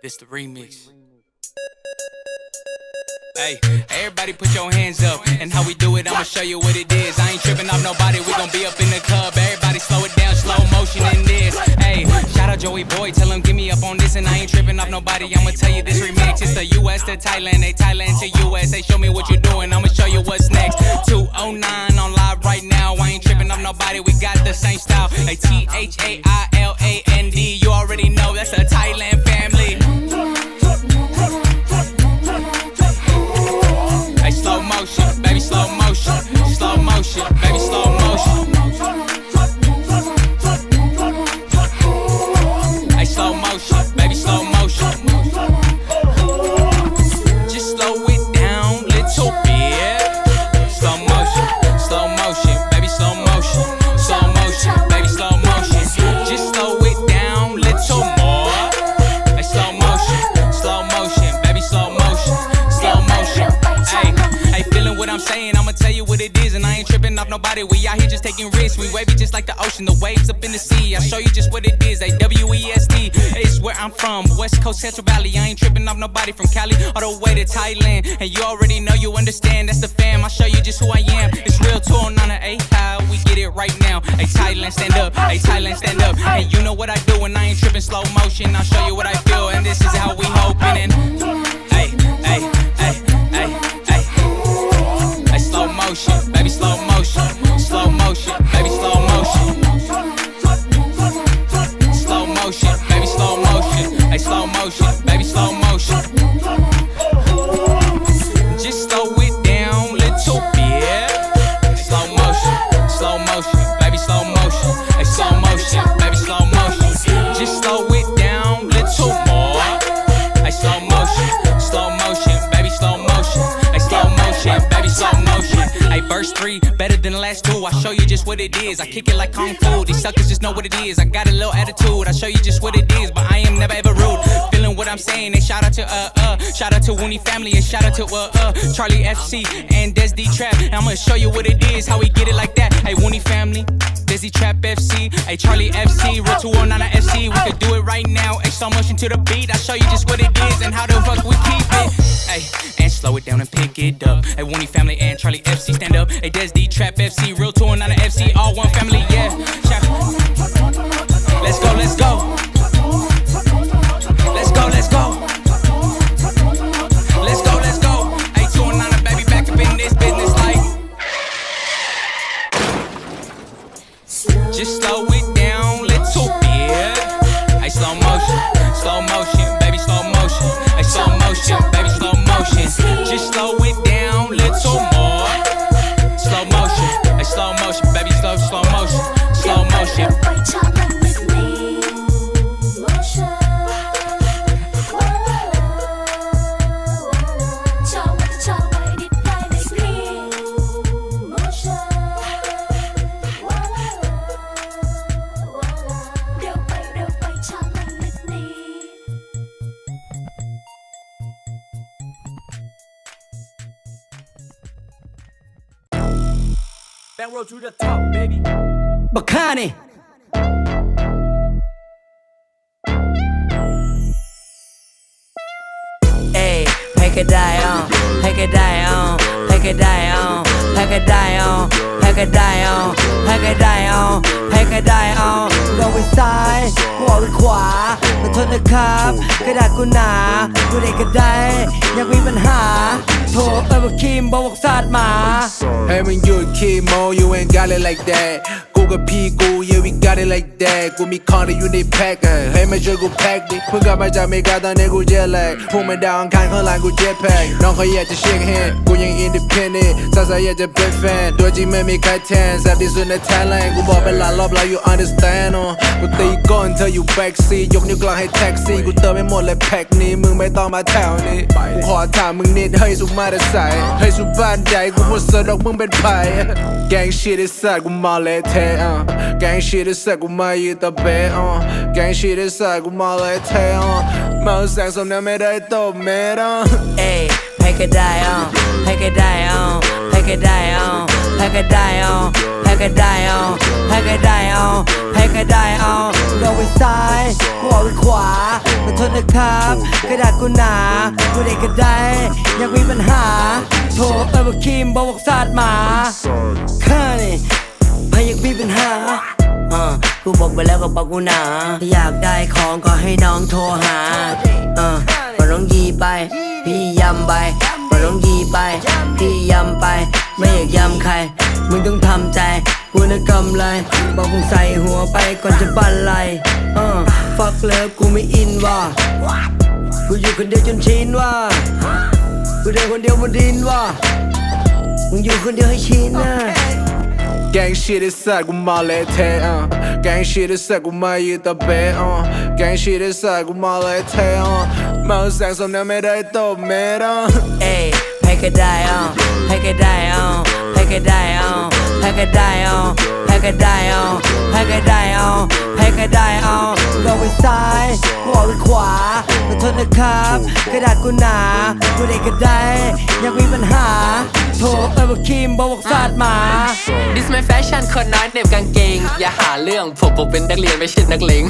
This the remix. Hey, everybody put your hands up. And how we do it, I'ma show you what it is. I ain't tripping off nobody, we gon' be up in the club. Everybody slow it down, slow motion in this. Hey, shout out Joey Boy, tell him give me up on this. And I ain't tripping off nobody, I'ma tell you this remix. It's the US to Thailand, they Thailand to US. They show me what you're doing, I'ma show you what's next. 209 on live right now, I ain't tripping off nobody, we got the same style. Hey, T H A I L A N D, you already know that's a Thailand family. Central Valley. I ain't tripping off nobody from Cali all the way to Thailand. And you already know, you understand. That's the fam. I show you just who I am. It's real too on a A how we get it right now. Hey Thailand stand up, Hey Thailand stand up. And you know what I do when I ain't tripping slow motion. I'll show you what I feel, and this is how we hoping. And verse three, better than the last two. I show you just what it is. I kick it like kung fu. These suckers just know what it is. I got a little attitude. I show you just what it is, but I am never ever rude. Feeling what I'm saying. And shout out to uh uh, shout out to Winnie family, and shout out to uh uh Charlie FC and Des D Trap. I'm gonna show you what it is, how we get it like that. Hey, Winnie family. Dizzy Trap FC, hey Charlie FC, Real 209 FC. We could do it right now. Hey, slow motion to the beat. I show you just what it is and how the fuck we keep it. Hey, and slow it down and pick it up. Hey, Winnie family and Charlie FC stand up. Hey, Des Trap FC, Real 209 FC, all one family, yeah. Let's go, let's go. Let's go, let's go. Back road to the top, baby. บักฆ่านี่เอ้ยให้ก็ได้อะ ให้ก็ได้อะให้ก็ได้อะให้ก็ได้อะให้ก็ได้อะให้ก็ได้อะให้ก็ได้อะมองไปซ้ายมองไปขวาขอโทษนะครับกระดาษกูหนากูเด็กก็ได้อยากมีปัญหาโทรไปบอกคิมบอกซาดหมา Hey, when you a kid, mo, you ain't got it like that. กูกับพี่กู yeah we got it like that กูมีของที่อยู่ในแพ็คอะให้มาช่วยกูแพ็คดิเพิ่งกลับมาจากอเมริกาตอนนี้กูเจ็ตแลกพุ่งมาดาวอังคารข้างหลังกูเจ็ตแพ็คน้องเขาอยากจะเช็คแฮนกูยัง independent สาวๆอยากจะเป็นแฟน ตัวจริงไม่มีใครแทนแซ่บที่สุดในไทยแลนด์กูบอกไปหลายรอบแล้ว you understand อ๋อกูตีก้นเธออยู่ backseat ยกนิ้วกลางให้แท็กซี่กูเติมไม่หมดเลยแพ็คนี้มึงไม่ต้องมาแถวนี้กูขอถามมึงนิดเฮ้ยสุมาแต่ใสเฮ้ยสุบ้านใดกูพูดสนุกมึงเป็นไผ่ Gang shit ไอ้สัตว์กูมาเลยแท้อะ Gang shit ไอ้สัตว์กูมายืนตะเบะอะ Gang shit ไอ้สัตว์กูมาเลยแท้อะเมาแสงสมน้ำไม่ได้ตบเม็ดอะเอ้ยให้ก็ได้อะให้ก็ได้อะให้ก็ได้อะให้ก็ได้อะให้ก็ได้เอาให้ก็ได้เอาให้ก็ได้เอาเราไปซ้ายกูออกไปขวาขอโทษนะครับกระดาษกูหนากูเด็กก็ได้อยากมีปัญหา โทรเออบอกคิมบอกบอกซาดหมาข้านี่พาอยากมีปัญหาอ่ากูบอกไปแล้วก็บอกกูหนาถ้าอยากได้ของก็ให้น้องโทรหาอ่าก็น้องยีไป พี่ยำไปก็น้องยีไป พี่ยำไป ไม่อยากยำใคร มึงต้องทำใจ กูนะกำไร บอกมึงใส่หัวไปก่อนจะบันไลเออฟักเลิฟกูไม่อินว่ะกูอยู่คนเดียวจนชินว่ะ กูเดินคนเดียวบนดินว่ะมึงอยู่คนเดียวให้ชินนะ Gang shit is sad กูมาเลยเทอะ Gang shit is sad กูมาอยู่ตะเบะอะ Gang shit is sad กูมาเลยเทอะเมาแสงสมนั้นไม่ได้ตบเมดอะเอ้ยให้ก็ได้เอาให้ก็ได้เอาให้ก็ได้เอาให้ก็ได้เอาให้ ก็ได้เอาให้ก็ได้เอาให้ก็ได้เอาเราไปซ้ายหัวไปขวาขอโทษนะครับ กระดาษกูหนากูเด็กก็ได้อยากมีปัญหา โทรเออบอกคิมบอกบอกซาดหมา ดิสแมแฟชั่นคนน้อยเหน็บกางเกง อย่าหาเรื่องผมผมเป็นนักเรียนไม่ใช่นักเลง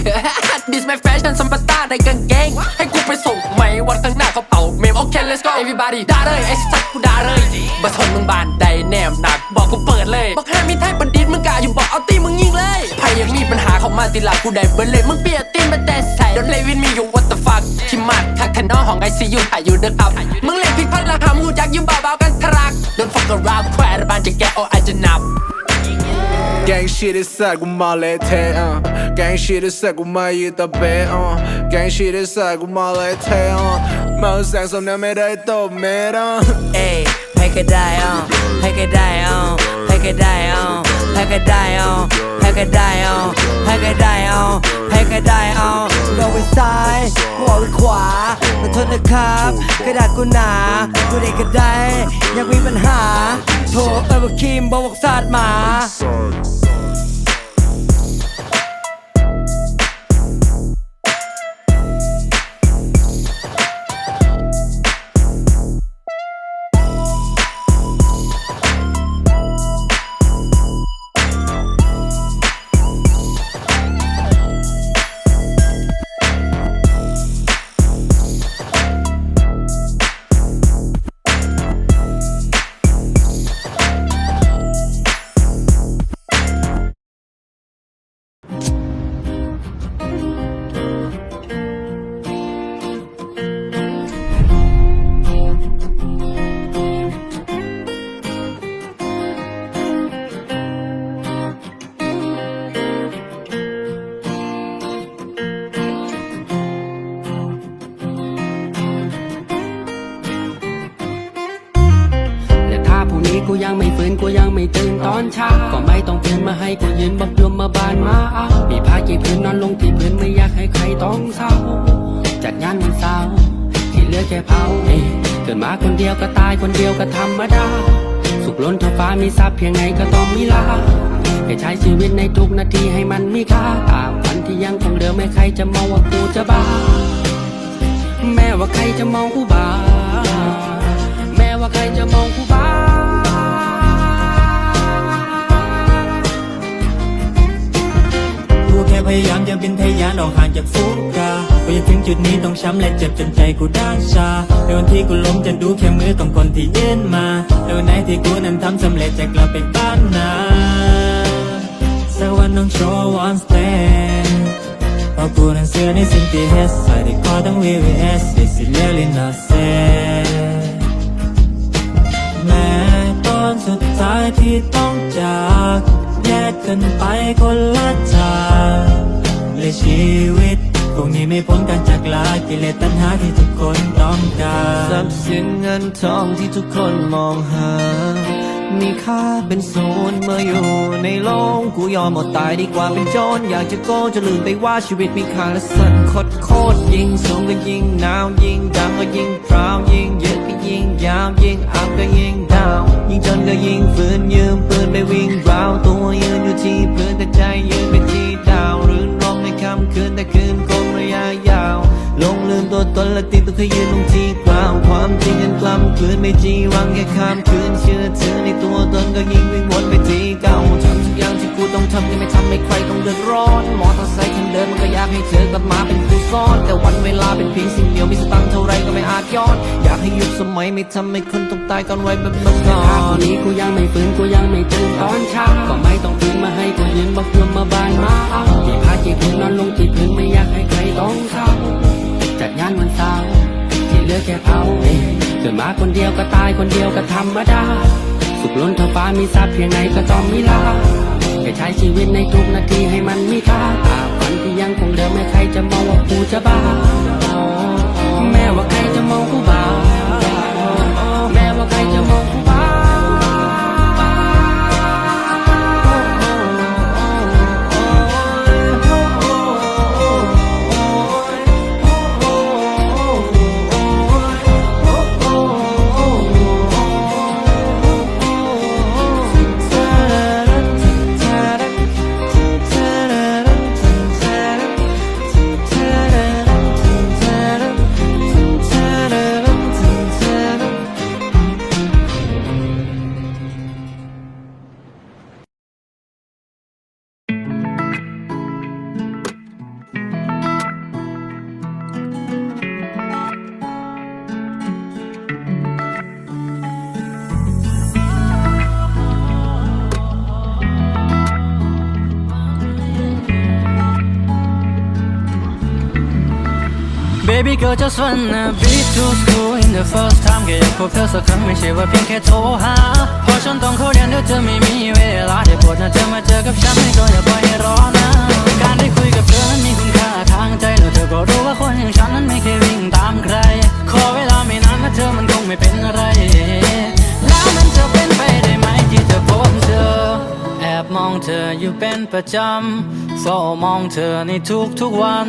ดิสแมแฟชั่นสัมปตาในกางเกง ให้กูไปส่งไหมวันข้างหน้าเขาเป่าเมมโอเค let's go everybody ด่าเลยไอ้สัตว์กูด่าเลยบัทนมึงบานใดแนมหนัก บอกกูเปิดเลย บอกห้มีไทยบัณฑิตมึงกะอยู่บอกเอาตีมึงยิงเลยใครยังมีปัญหาเขามาติลากูได้เบิร์เลยมึงเปียตีนมาแต่ใส่ Don't play with me you what the fuck ที่มัดคักขนองของไอซียูถ่ายอยู่เด้อครับมึงเล่นผิดพลาดละหำหูจักยืมเบาๆกันทร Don't fuck around แควร์บานจะแกะโอไอจะนับ Gang shit is sad กูมาเลยเทอะ Gang shit is sad กูมาอยู่ตะเบะอะ Gang shit is sad กูมาเลยเทอะเมาแสงสมนั้น ให้ก็ได้เอาให้ก็ได้เอาให้ก็ได้เอาให้ก็ได้เอาให้ก็ได้เอาให้ก็ได้เอาให้ก็ได้เอาเราไปซ้ายกูออกไปขวาขอโทษนะครับกระดาษกูหนากูได้ก็ได้อยากมีปัญหาโทรเออบอกคิมบอกบอกซาดหมา กูยังไม่ฟื้นกูยังไม่ตื่นตอนเช้าก็ไม่ต้องเตือนมาให้กูยืนบอกยมมาบานมาเอามีผ้ากี่พื้นนอนลงที่พื้นไม่อยากให้ใครต้องเศร้า จัดงานวันเสาร์ที่เหลือแค่เผาเกิดมาคนเดียวก็ตายคนเดียวก็ธรรมดา สุขล้นท้องฟ้ามีทรัพย์เพียงไหนก็ต้องมีลาให้ใช้ชีวิตในทุกนาทีให้มันมีค่าตามวันที่ยังคงเดิมไม่ใครจะมองว่ากูจะบ้า แม้ว่าใครจะมองกูบ้า แม้ว่าใครจะมองกูบ้า พยายามจะบินทะยานออกห่างจากฟูกากูจะถึงจุดนี้ต้องช้ำและเจ็บจนใจกูด้านชาในวันที่กูล้มจะดูแค่มือของคนที่ยืนมาในวันไหนที่กูนั้นทำสำเร็จจะกลับไปบ้านนาสักวันต้องโชว์ one stand เพราะกูนั้นเสือในสิ่งที่เฮ็ดใส่ที่คอต้อง VVS this is really not sad แม้ตอนสุดท้ายที่ต้องจาก แยกกันไปคนละทางและชีวิตคงนี้ไม่พ้นการจากลากิเลสตัณหาที่ทุกคนต้องการทรัพย์สินเงินทองที่ทุกคนมองหา มีค่าเป็นศูนย์เมื่ออยู่ในโลกกูยอมหมดตายดีกว่าเป็นโจรอยากจะโก้จะลืมไปว่าชีวิตมีค่าและสั่นโคตรโคตรยิ่งสูงก็ยิ่งหนาวยิ่งดำก็ยิ่งพราวยิ่งเยอะก็ยิ่งยาวยิ่งอัพก็ยิ่งดาวยิ่งจนก็ยิ่งฝืนยืมปืนไปวิ่ง ละติดตัวเคยยืนลงที่กล่าวความจริงกันกล้ำคืนไม่จีวังแค่ข้ามคืนเชื่อถือในตัวตนก็ยิ่งวิ่งวนไปที่เก่าทำทุกอย่างกูต้องทำที่ไม่ทำให้ใครต้องเดือดร้อนมอเตอร์ไซค์คันเดิมมันก็อยากให้เธอกลับมาเป็นผู้ซ่อน แต่วันเวลาเป็นเพียงสิ่งเดียวมีสตังค์เท่าไรก็ไม่อาจย้อน อยากให้ยุคสมัยไม่ทำให้คนต้องตายก่อนวัยแบบเมื่อก่อถ้านนี้กูยังไม่ฟื้นกูยังไม่ตื่นตอนเช้าก็ไม่ต้องตื่นมาให้กูยืนบอกยมมาบานมาเอาที่พาจีพื้นนอนลงที่พื้นไม่อยากให้ใครต้องเศร้า จัดงานวันเสาร์ที่เหลือแค่เผาเองเกิดมาคนเดียวก็ตายคนเดียวก็ธรรมดา สุขล้นเท่าฟ้ามีทรัพย์เพียงไหนก็ต้องมีลาแค่ใช้ชีวิตในทุกนาทีให้มันมีค่าตาฝันที่ยังคงเดิมไม่ใครจะมองว่ากูจะบ้า แม้ว่าใครจะมองกูบ้า แม้ว่าใครจะมองกู girl just wanna be to school in the first time แค่อยากพบเธอสักครั้งไม่ใช่ว่าเพียงแค่โทรหาเพราะฉันต้องเข้าเรียนเดี๋ยวเธอไม่มีเวลาได้โปรดนะเธอมาเจอกับฉันไม่ก็อย่าปล่อยให้รอนะ การได้คุยกับเธอนั้นมีคุณค่าทางใจแล้วเธอก็รู้ว่าคนอย่างฉันนั้นไม่เคยวิ่งตามใคร ขอเวลาไม่นานนะเธอมันคงไม่เป็นอะไร แล้วมันจะเป็นไปได้ไหมที่จะพบเธอ แอบมองเธออยู่เป็นประจำเฝ้ามองเธอในทุกๆวัน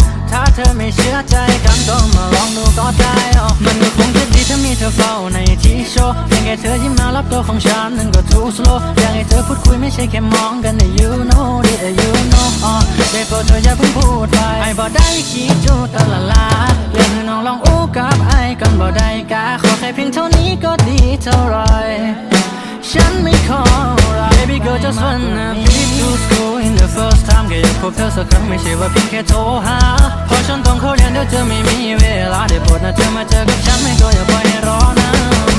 ถ้าเธอไม่เชื่อใจกันก็มาลองดูก็ได้อ๋อมันก็คงจะดีถ้ามีเธอเฝ้าในที่โชว์เพียงแค่เธอยิ้มมารับตัวของฉันนั้นก็ too slow อยากให้เธอพูดคุยไม่ใช่แค่มองกันแต่ you know that you know อ๋อได้โปรดเธออย่าเพิ่งพูดไปไอ้บ่ได้คิดจูตะละลาเรื่องให้น้องลองอู้กับไอ้กันบ่ได้กาขอแค่เพียงเท่านี้ก็ดีเท่าไรฉันไม่ขอ Baby girl just wanna first time แค่อยากพบเธอสักครั้งไม่ใช่ว่าเพียงแค่โทรหาเพราะฉันต้องเข้าเรียนเดี๋ยวเธอไม่มีเวลาได้โปรดนะเธอมาเจอกับฉันไม่ก็อย่าปล่อยให้รอนะ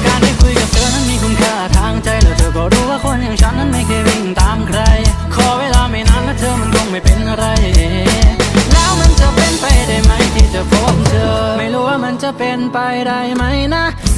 การได้คุยกับเธอนั้นมีคุณค่าทางใจแล้วเธอก็รู้ว่าคนอย่างฉันนั้นไม่เคยวิ่งตามใคร ขอเวลาไม่นานนะเธอมันคงไม่เป็นอะไร แล้วมันจะเป็นไปได้ไหมที่จะพบเธอ ไม่รู้ว่ามันจะเป็นไปได้ไหมนะ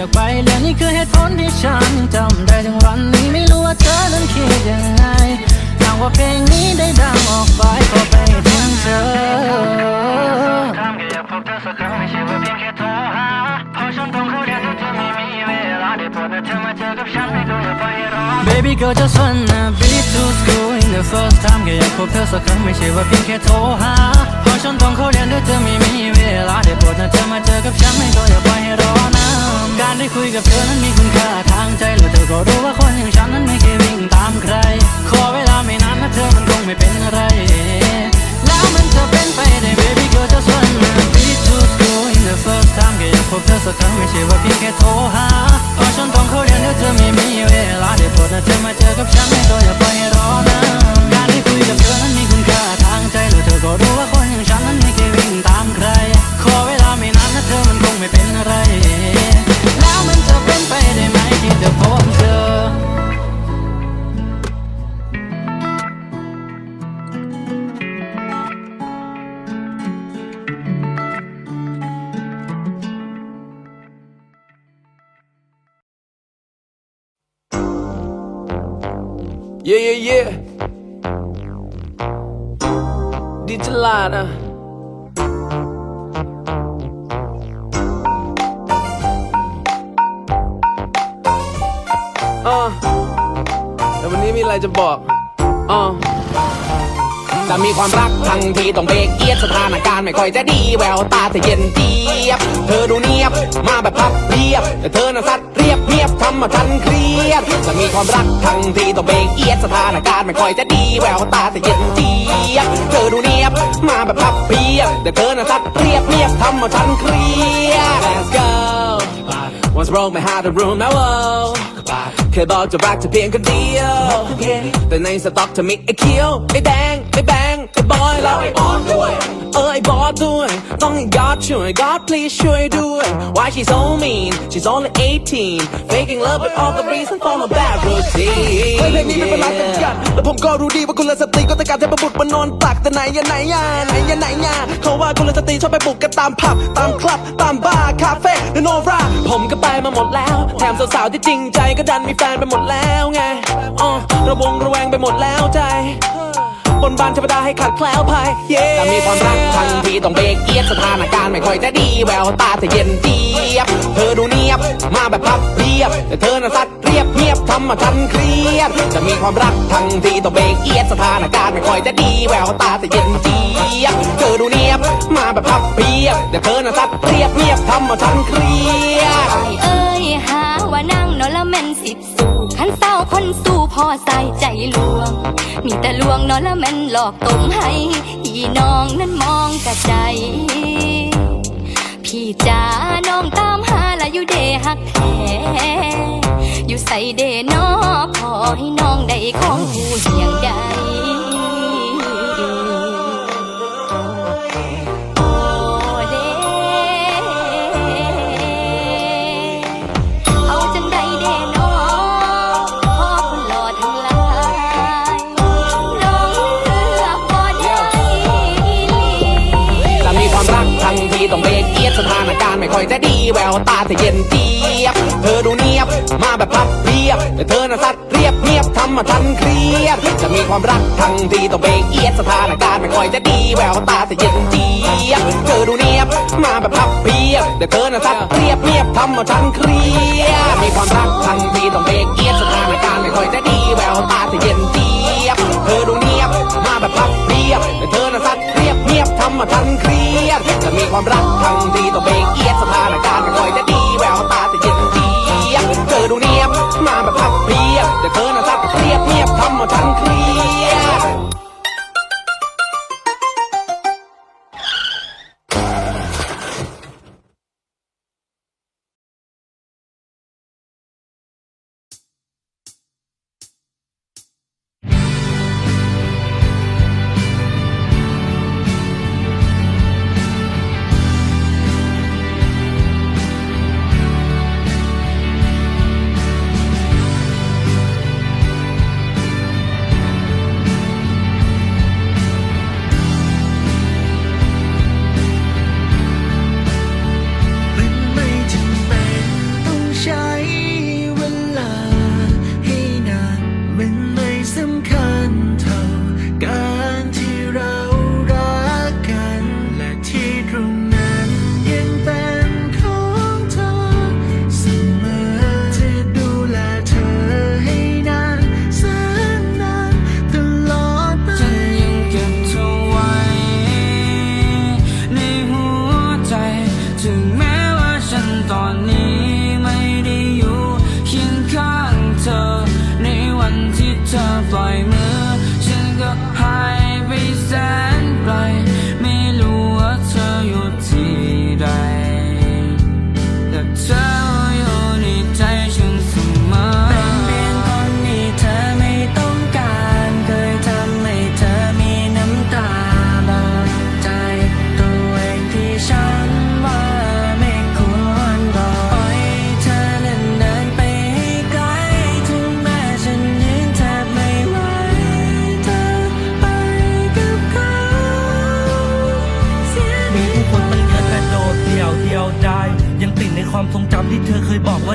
อยากไปเรียนนี่คือเหตุผลที่ฉันยังจำได้ถึงวันนี้ไม่รู้ว่าเธอนั้นคิดยังไงหากว่าเพลงนี้ได้ดังออกไปก็ไปถึงเธอทำแค่อยากพบเธอสักครั้งไม่ใช่ว่าเพียงแค่โทรหาเพราะฉันต้องเข้าเรียนทุกเธอไม่มีเวลาได้โปรดนะเธอมาเจอกับฉัน Baby girl just wanna be to school in the first time แค่อยากพบเธอสักครั้งไม่ใช่ว่าเพียงแค่โทรหาเพราะฉันต้องเข้าเรียนด้วยเธอไม่มีเวลาได้โปรดนะเธอมาเจอกับฉันไม่ก็อย่าไปให้รอนะการได้คุยกับเธอนั้นมีคุณค่าทางใจแล้วเธอก็รู้ว่าคนอย่างฉันนั้นไม่เคยวิ่งตามใคร ขอเวลาไม่นานนะเธอมันคงไม่เป็นอะไร แล้วมันจะเป็นไปได้ baby girl just wanna be to school in the first time แค่อยากพบเธอสักครั้งไม่ใช่ว่าเพียงแค่โทรหา เธอมาเจอกับฉันไม่ต้อย่าปล่อยใดิฉลาดอะอ่าแต่วันนี้มีอะไรจะบอกอ่า จะมีความรักทั้งทีต้องเบรกเอียดสถานการณ์ไม่ค่อยจะดีแววตาเธอเย็นเจียบ เธอดูเนียบมาแบบพับเพียบ แต่เธอน่ะสัดเรียบเพียบทำมาทันเครียดจะมีความรักทั้งทีต้องเบรกเอียดสถานการณ์ไม่ค่อยจะดีแววตาเธอเย็นเจียบ เธอดูเนียบมาแบบพับเพียบ แต่เธอน่ะสัดเรียบเพียบทำมาทันเครียด Let's go Once broke my heart to ruin my world เคยบอกจะรักเธอเพียงคนเดียว แต่ในสต็อกจะมีไอ้เขียวไอ้แดงไอ้แบงไอ้บอยแล้วไอ้ออนด้วยเออไอ้บอสด้วย ต้องให้ God ช่วย God please ช่วยด้วย Why she so mean she's only 18 faking love but all the reason for my bad routine เพลงนี้ไม่เป็นไรเป็นกันแล้วผมก็รู้ดีว่าคุณลสตรีก็ต้องการเทพบุตรมานอนตักแต่ไหนยันไหนยาไหนยันไหนยาเขาว่าคุณลสตรีชอบไปบุกกันตามผับตามคลับตามบาร์คาเฟ่และโนราผมก็ไปมาหมดแล้ว แถมสาวๆที่จริงใจก็ดันมีแฟนไปหมดแล้วไงอ๋อระวงระแวงไปหมดแล้วใจ บนบานเทวดาให้ขาดแคล้วภัยเย้จะมีความรักทันทีต้องเบรกเอียดสถานการณ์ไม่ค่อยจะดีแววตาเธอเย็นเจี๊ยบ เธอดูเนียบมาแบบพับเพียบ แต่เธอน่ะสัดเรียบเงียบทำมาทันเครียดจะมีความรักทันทีต้องเบรกเอียดสถานการณ์ไม่ค่อยจะดีแววตาเธอเย็นเจี๊ยบ เธอดูเนียบมาแบบพับเพียบ แต่เธอน่ะสัดเรียบเงียบทำมาทันเครียดไอเอ้ยหาว่านั่งนอนละเมนสิบสู่ขันเศร้าคนสู้พอใส่ใจลวง มีแต่ลวงนอนละเมนหลอกตมให้พี่น้องนั้นมองกะใจ พี่จ๋าน้องตามหาละอยู่เดหักแท้อยู่ใส่เดนอพอให้น้องได้ของผู้เสียงใด ไม่ค่อยจะดีแววตาเธอเย็นเจี๊ยบ เธอดูเนียบมาแบบพับเพียบ แต่เธอน่ะสัดเรียบเงียบทำมาทันเครียดจะมีความรักทันทีต้องเบรกเอียดสถานการณ์ไม่ค่อยจะดีแววตาเธอเย็นเจี๊ยบ เธอดูเนียบมาแบบพับเพียบ แต่เธอน่ะสัดเรียบเงียบทำมาทันเครียดมีความรักทันทีต้องเบรกเอียดสถานการณ์ไม่ค่อยจะดีแววตาเธอเย็นเจี๊ยบเธอดูเนียบมาแบบพับเพียบแต่เธอน่ะสัดเรียบเงียบ ทำมาทันเครียดจะมีความรักทั้งทีต้องเบรกเอียดสถานการณ์ไม่ค่อยจะดีแววตาจะเย็นเจียบเธอดูเนียบมาแบบพับเพียบเดี๋ยวเธอน่ะสัดเรียบเงียบทำมาทันเครีย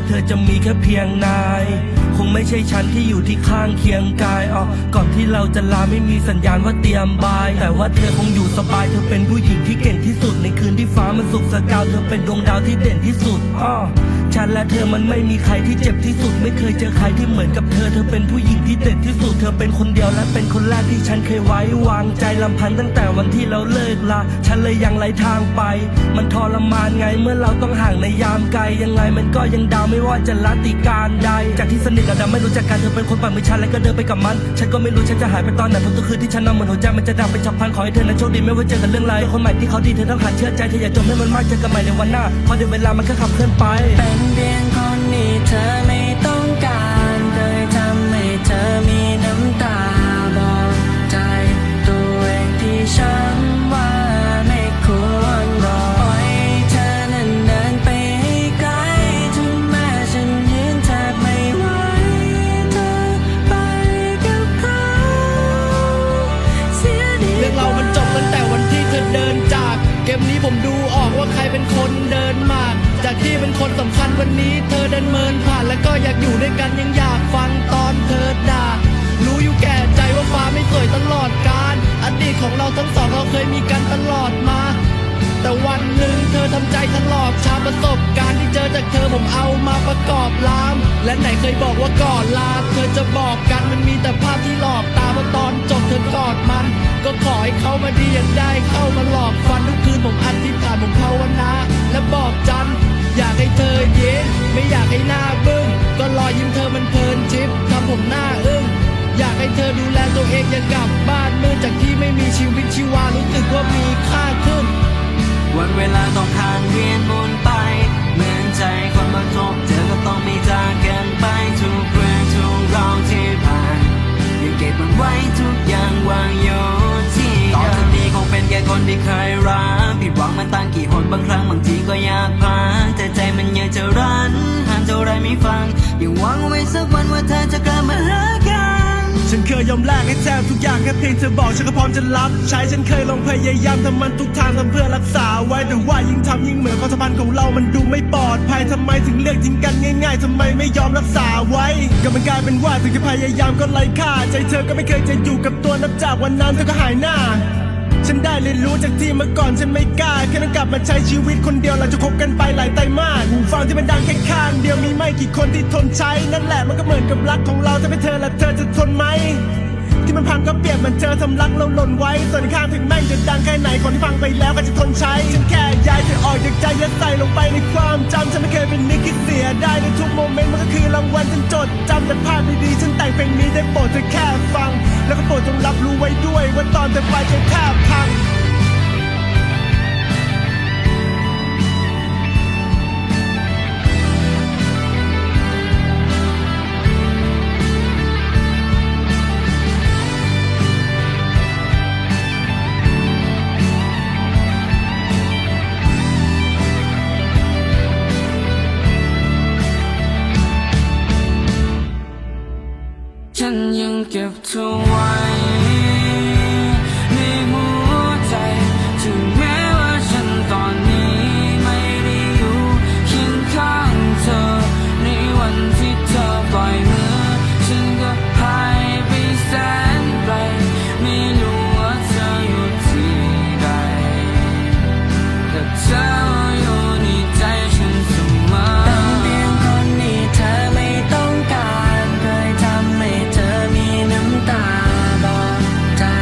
เธอจะมีแค่เพียงนาย คงไม่ใช่ฉันที่อยู่ที่ข้างเคียงกายอ๋อก่อนที่เราจะลาไม่มีสัญญาณว่าเตรียมบาย แต่ว่าเธอคงอยู่สบายเธอเป็นผู้หญิงที่เก่งที่สุดในคืนที่ฟ้ามันสุกสกาวเธอเป็นดวงดาวที่เด่นที่สุดอ๋อ ฉันและเธอมันไม่มีใครที่เจ็บที่สุด ไม่เคยเจอใครที่เหมือนกับเธอ เธอเป็นผู้หญิงที่เด่นที่สุด เธอเป็นคนเดียวและเป็นคนแรกที่ฉันเคยไว้วางใจลำพันตั้งแต่วันที่เราเลิกลาฉันเลยยังไรทางไป มันทรมานไงเมื่อเราต้องห่างในยามไกล ยังไงมันก็ยังดาวไม่ว่าจะละติการใด จากที่สนิทกับดำไม่รู้จักกันเธอเป็นคนปากมือฉันและก็เดินไปกับมัน ฉันก็ไม่รู้ฉันจะหายไปตอนไหนเพราะทุกคืนที่ฉันนอนเหมือนหัวใจมันจะดังไปฉับพลันขอให้เธอนั้นโชคดีไม่ว่าเจอกันเรื่องไรคนใหม่ที่เขาดีเธอต้องหัดเชื่อใจเธออย่าจมให้มันมากเจอกันใหม่ในวันหน้าเพราะเดี๋ยวเวลามันก็ขับเคลื่อนไปเพียงคนที่เธอไม่ต้องการเคยทำให้เธอมีน้ำตาบอกใจตัวเองที่ฉันว่าไม่ควรรอปล่อยเธอนั้นเดินไปให้ไกลถึงแม้ฉันยืนแทบไม่ไหวเธอไปกับเขาเสียดีเรื่องเรามันจบตั้งแต่วันที่เธอเดินจาก เกมนี้ผมดูออกว่าใครเป็นคนเดินมาก จากที่เป็นคนสำคัญวันนี้ เธอเดินเมินผ่านแล้วก็อยากอยู่ด้วยกันยังอยากฟังตอนเธอด่า รู้อยู่แก่ใจว่าฟ้าไม่สวยตลอดกาลอดีตของเราทั้งสองเราเคยมีกันตลอดมา แต่วันหนึ่งเธอทำใจถลอกชาประสบการณ์ที่เจอจากเธอผมเอามาประกอบลาม และไหนเคยบอกว่าก่อนลา เธอจะบอกกันมันมีแต่ภาพที่หลอกตาเพราะตอนจบเธอกอดมัน ก็ขอให้เขามาดีอย่างได้เข้ามาหลอกฟันทุกคืนผมอธิษฐานผมภาวนา และบอกจันอยากให้เธอเยิ้มไม่อยากให้หน้าบึ้งก็รอยยิ้มเธอมันเพลินชิปทำผมหน้าอึ้งอยากให้เธอดูแลตัวเองอย่ากลับบ้าน อมแลกให้แทบทุกอย่างแค่เพียงเธอบอกฉันก็พร้อมจะรับ ใช้ฉันเคยลองพยายามทำมันทุกทางทำเพื่อรักษาไว้แต่ว่ายิ่งทำยิ่งเหมือนความสัมพันธ์ของเรามันดูไม่ปลอดภัยทำไมถึงเลือกทิ้งกันง่ายๆทำไมไม่ยอมรักษาไว้ก็มันกลายเป็นว่าถึงจะพยายามก็ไร้ค่าใจเธอก็ไม่เคยจะอยู่กับตัวนับจากวันนั้นเธอก็หายหน้าฉันได้เรียนรู้จากที่เมื่อก่อนฉันไม่กล้าแค่ต้องกลับมาใช้ชีวิตคนเดียวเราจะคบกันไปหลายไตรมาสหูฟังที่มันดังแค่ข้างเดียวมีไม่กี่คนที่ทนใช้ นั่นแหละมันก็เหมือนกับรักของเราถ้าเป็นเธอและเธอจะทนไหม ที่มันพังก็เปรียนมันเจอทำรักเราหล่นไว้ ส่วนข้างถึงแม่งจะดังแค่ไหนคนที่ฟังไปแล้วก็จะทนใช้ ฉันแค่ย้ายเธอออกจากใจยัดใส่ลงไปในความจำฉันไม่เคยเป็นนิกที่เสียได้ในทุกโมเมนต์มันก็คือรางวัลฉันจดจำแต่ภาพดีๆฉันแต่งเพลงนี้ได้โปรดเธอแค่ฟัง แล้วก็โปรดจงรับรู้ไว้ด้วยว่าตอนเธอไปจะแทบพัง